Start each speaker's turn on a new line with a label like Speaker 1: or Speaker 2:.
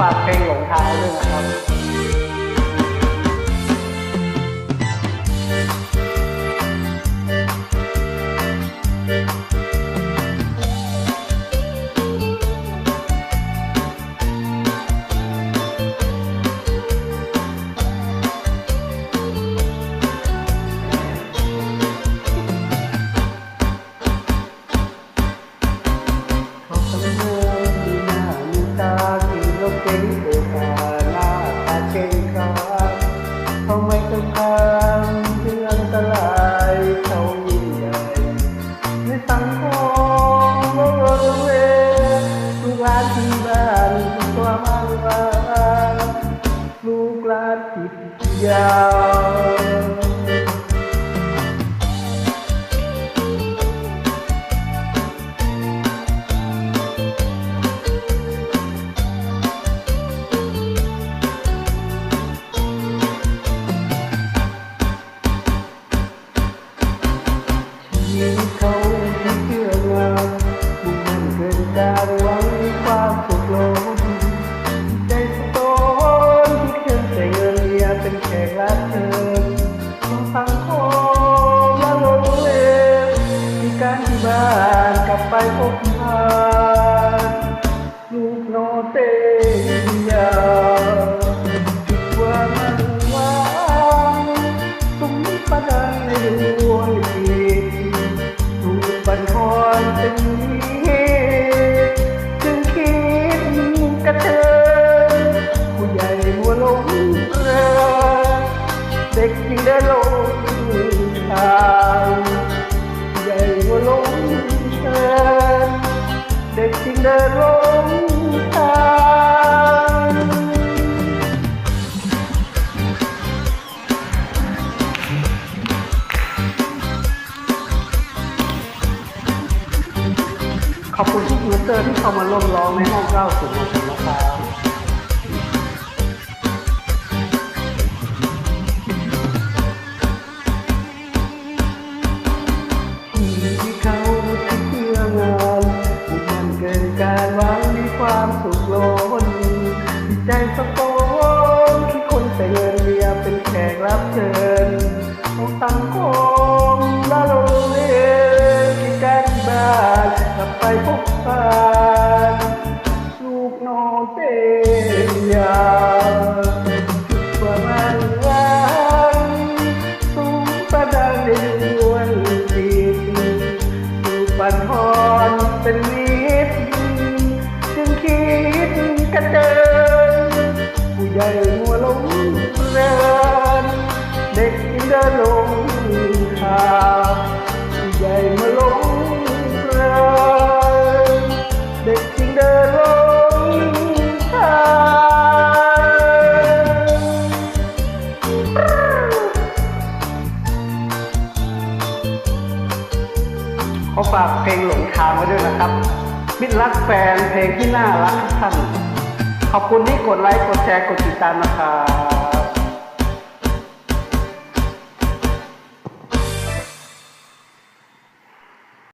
Speaker 1: ฝากเพลงหลงทางด้วยนะครับ ด บ้านกลับไปพบพานลูกโนเตยาคิดว่ามันว่างสมประดังในดวงจิตถูกบันคอนเป็น ด็กจึงเดินหลงทางขอบคุณทุกยูเซอร์ที่เข้ามาร่วมร้องในห้องเล่าสู่ของผมนะครับ มี ลงทางผู้ใหญ่มาลงเรินเด็กจึงเดินลงทางขอฝากเพลงหลงทางไว้ด้วยนะครับ มิตรรักแฟนเพลงที่น่ารักท่าน ขอบคุณที่กดไลค์ กดแชร์ กดติดตามนะครับ